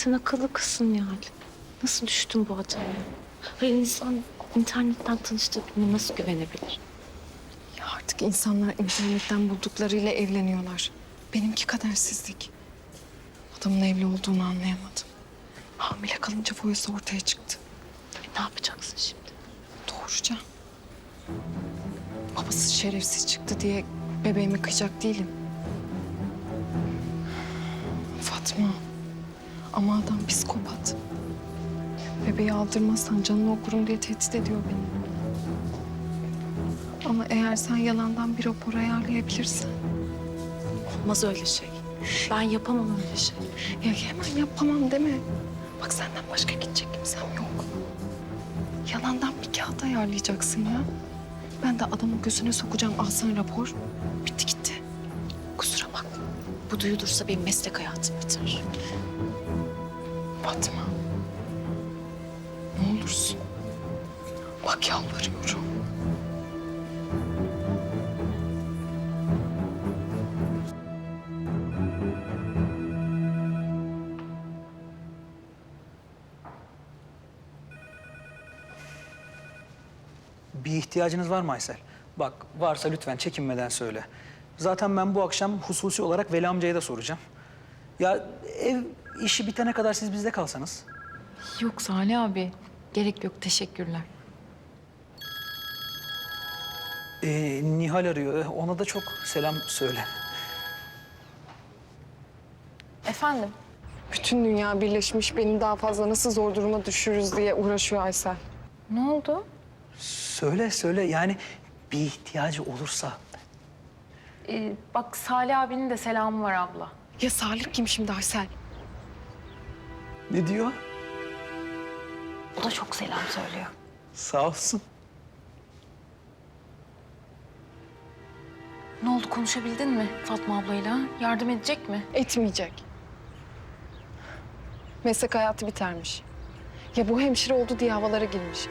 Sen akıllı kızsın yani. Nasıl düştün bu hataya? Hayır insan internetten tanıştığı birine nasıl güvenebilir? Ya artık insanlar internetten bulduklarıyla evleniyorlar. Benimki kadersizlik. Adamın evli olduğunu anlayamadım. Hamile kalınca boyası ortaya çıktı. E, ne yapacaksın şimdi? Doğuracağım. Babası şerefsiz çıktı diye bebeğimi kıyacak değilim. Ama adam psikopat. Bebeği aldırmazsan canını okurum diye tehdit ediyor beni. Ama eğer sen yalandan bir rapor ayarlayabilirsen... Olmaz öyle şey. Ben yapamam öyle şey. Ya hemen yapamam deme. Bak senden başka gidecek kimsem yok. Yalandan bir kağıt ayarlayacaksın ya. Ben de adamın gözüne sokacağım alsan rapor. Bitti gitti. Kusura bakma. Bu duyulursa benim meslek hayatım biter. Fatma. Ne olursun. Bak yalvarıyorum. Bir ihtiyacınız var mı Aysel? Bak varsa lütfen çekinmeden söyle. Zaten ben bu akşam hususi olarak Veli amcaya da soracağım. Ya ev işi bitene kadar siz bizde kalsanız. Yok Salih abi. Gerek yok. Teşekkürler. Ee, Nihal arıyor. Ona da çok selam söyle. Efendim? Bütün dünya birleşmiş beni daha fazla nasıl zor duruma düşürürüz diye uğraşıyor Aysel. Ne oldu? Söyle söyle yani bir ihtiyacı olursa. Ee, bak Salih abinin de selamı var abla. Ya Salih kim şimdi Aysel? Ne diyor? O da çok selam söylüyor. Sağ olsun. Ne oldu konuşabildin mi Fatma ablayla? Yardım edecek mi? Etmeyecek. Meslek hayatı bitermiş. Ya bu hemşire oldu diye havalara girmiş.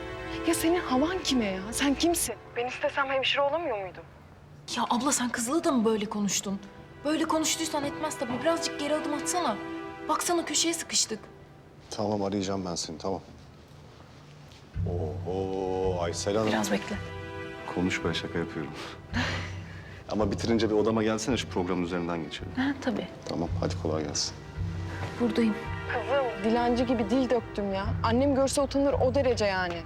Ya senin havan kime ya? Sen kimsin? Ben istesem hemşire olamıyor muydum? Ya abla sen kızla da mı böyle konuştun? Böyle konuştuysan etmez tabii. Birazcık geri adım atsana. Baksana köşeye sıkıştık. Tamam arayacağım ben seni tamam. Oho Aysel Hanım. Biraz bekle. Konuş ben şaka yapıyorum. Ama bitirince bir odama gelsene şu programın üzerinden geçelim. Ha tabii. Tamam hadi kolay gelsin. Buradayım. Kızım dilenci gibi dil döktüm ya. Annem görse utanır o derece yani.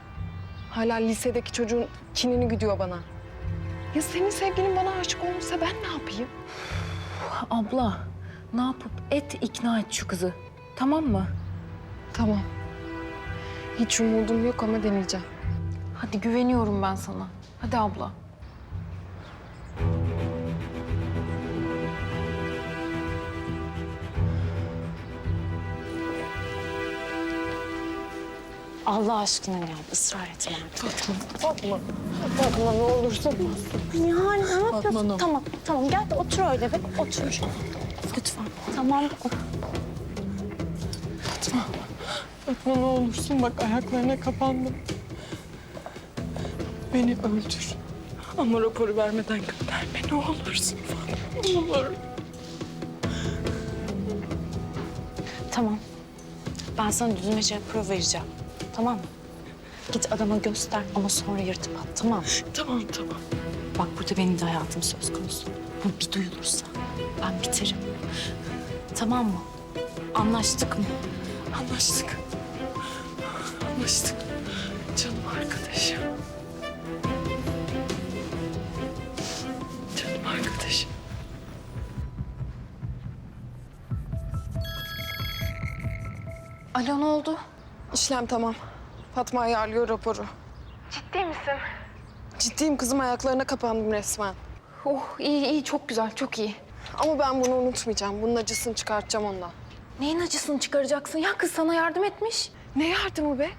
Hala lisedeki çocuğun kinini güdüyor bana. Ya senin sevgilin bana aşık olmuşsa ben ne yapayım? Abla ne yapıp et ikna et şu kızı. Tamam mı? Tamam. Hiç umudum yok ama deneyeceğim. Hadi güveniyorum ben sana. Hadi abla. Allah aşkına ya ısrar etme artık. Fatma, Fatma ne olursa Nihal ne yapıyorsun? Fatma, ne- Tamam tamam gel de otur öyle bir otur. Lütfen. Tamam. Fatma ne olursun bak ayaklarına kapandım. Beni öldür. Ama raporu vermeden gönderme ne olursun Fatma. Ne olur. Tamam. Ben sana düzmece rapor vereceğim. Tamam mı? Git adama göster ama sonra yırtıp at tamam mı? Tamam tamam. Bak burada benim de hayatım söz konusu. Bu bir duyulursa ben biterim. Tamam mı? Anlaştık mı? Anlaştık. Anlaştık. Canım arkadaşım. Canım arkadaşım. Alo ne oldu? İşlem tamam. Fatma ayarlıyor raporu. Ciddi misin? Ciddiyim kızım ayaklarına kapandım resmen. Oh iyi iyi çok güzel çok iyi. Ama ben bunu unutmayacağım. Bunun acısını çıkartacağım ondan. Neyin acısını çıkaracaksın? Ya kız sana yardım etmiş. Ne yardımı be?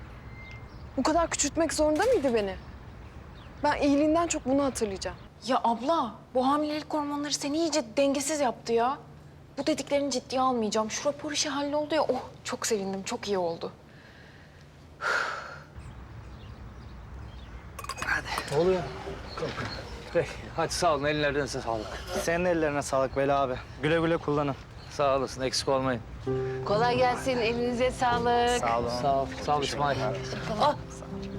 Bu kadar küçültmek zorunda mıydı beni? Ben iyiliğinden çok bunu hatırlayacağım. Ya abla bu hamilelik hormonları seni iyice dengesiz yaptı ya. Bu dediklerini ciddiye almayacağım. Şu rapor işi halloldu ya. Oh çok sevindim çok iyi oldu. Ne oluyor? Peki, hadi sağ olun. Ellerinize sağlık. Senin ellerine sağlık Veli abi. Güle güle kullanın. Sağ olasın, eksik olmayın. Kolay gelsin, elinize sağlık. Sağ olun. Sağ ol, sağ ol İsmail.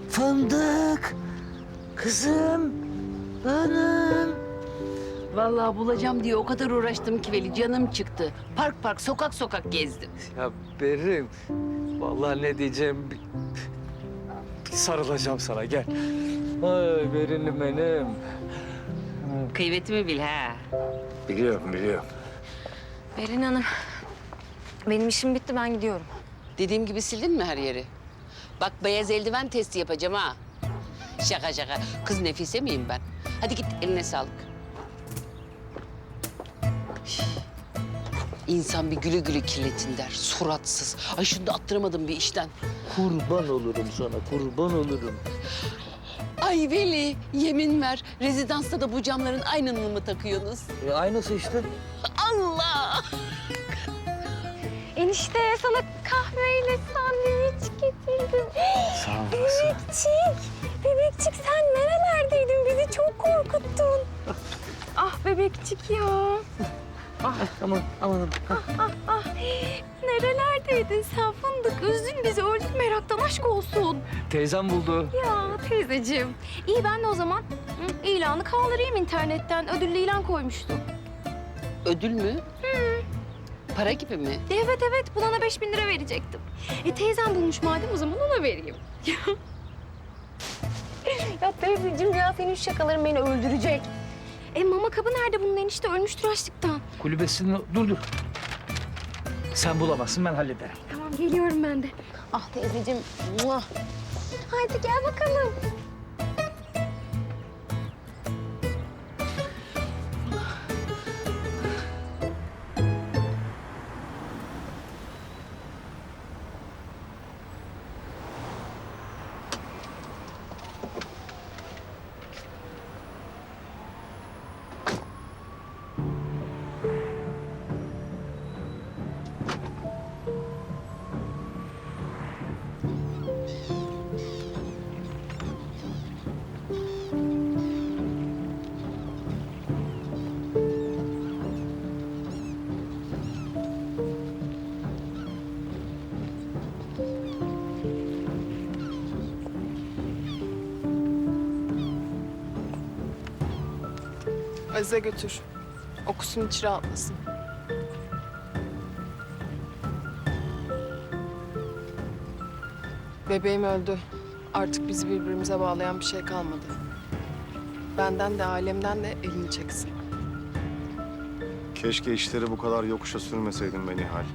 Fındık, kızım, hanım. Vallahi bulacağım diye o kadar uğraştım ki Veli, canım çıktı. Park park, sokak sokak gezdim. Ya Berrin, vallahi ne diyeceğim... bir- bir sarılacağım sana, gel. Ay Berin'im benim. Kıymetimi bil ha. Biliyorum, biliyorum. Berin Hanım, benim işim bitti ben gidiyorum. Dediğim gibi sildin mi her yeri? Bak beyaz eldiven testi yapacağım ha. Şaka şaka. Kız Nefise miyim ben? Hadi git eline sağlık. İnsan bir gülü gülü kirletin der. Suratsız. Ay şunu da attıramadım bir işten. Kurban olurum sana, kurban olurum. Ay Veli yemin ver. Rezidansta da bu camların aynını mı takıyorsunuz? E, aynısı işte. Allah! Enişte sana kahveyle sandviç getirdim. Sağ olasın. Bebekçik, bebekçik sen nerelerdeydin? Bizi çok korkuttun. Ah bebekçik ya. Aman, aman. Nerelerdeydin sen fındık? Üzdün bizi öldük meraktan aşk olsun. Teyzem buldu. Ya teyzeciğim. İyi ben de o zaman hı, ilanı kaldırayım internetten. Ödüllü ilan koymuştum. Ödül mü? Para gibi mi? Evet evet bulana beş bin lira verecektim. E teyzem bulmuş madem o zaman ona vereyim. ya teyzeciğim ya senin şu şakaların beni öldürecek. E mama kabı nerede bunun enişte ölmüştür açlıktan. Kulübesini... Dur, dur. Sen bulamazsın, ben hallederim. Tamam geliyorum ben de. Ah teyzeciğim. muah. Haydi gel bakalım. Azize götür. Okusun içi rahatlasın. Bebeğim öldü. Artık bizi birbirimize bağlayan bir şey kalmadı. Benden de ailemden de elini çeksin. Keşke işleri bu kadar yokuşa sürmeseydin beni Nihal.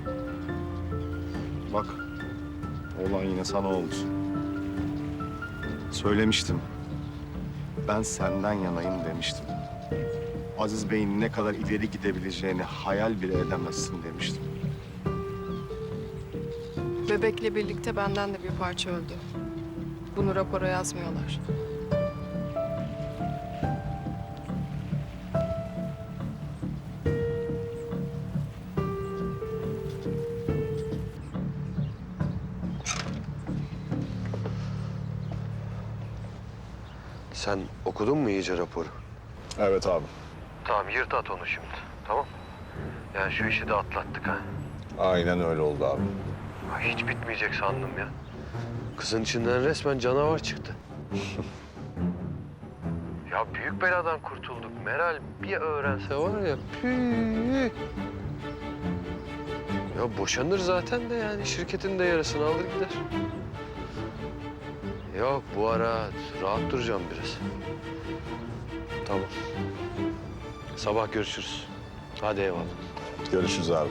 Bak, olan yine sana oldu. Söylemiştim. Ben senden yanayım demiştim. Aziz Bey'in ne kadar ileri gidebileceğini hayal bile edemezsin demiştim. Bebekle birlikte benden de bir parça öldü. Bunu rapora yazmıyorlar. Sen okudun mu iyice raporu? Evet abi. Tamam yırt at onu şimdi. Tamam. Yani şu işi de atlattık ha. Aynen öyle oldu abi. Ay, hiç bitmeyecek sandım ya. Kızın içinden resmen canavar çıktı. ya büyük beladan kurtulduk. Meral bir öğrense var ya. püh. Ya boşanır zaten de yani şirketin de yarısını alır gider. Yok bu ara rahat duracağım biraz. Tamam. Sabah görüşürüz. Hadi eyvallah. Görüşürüz abi.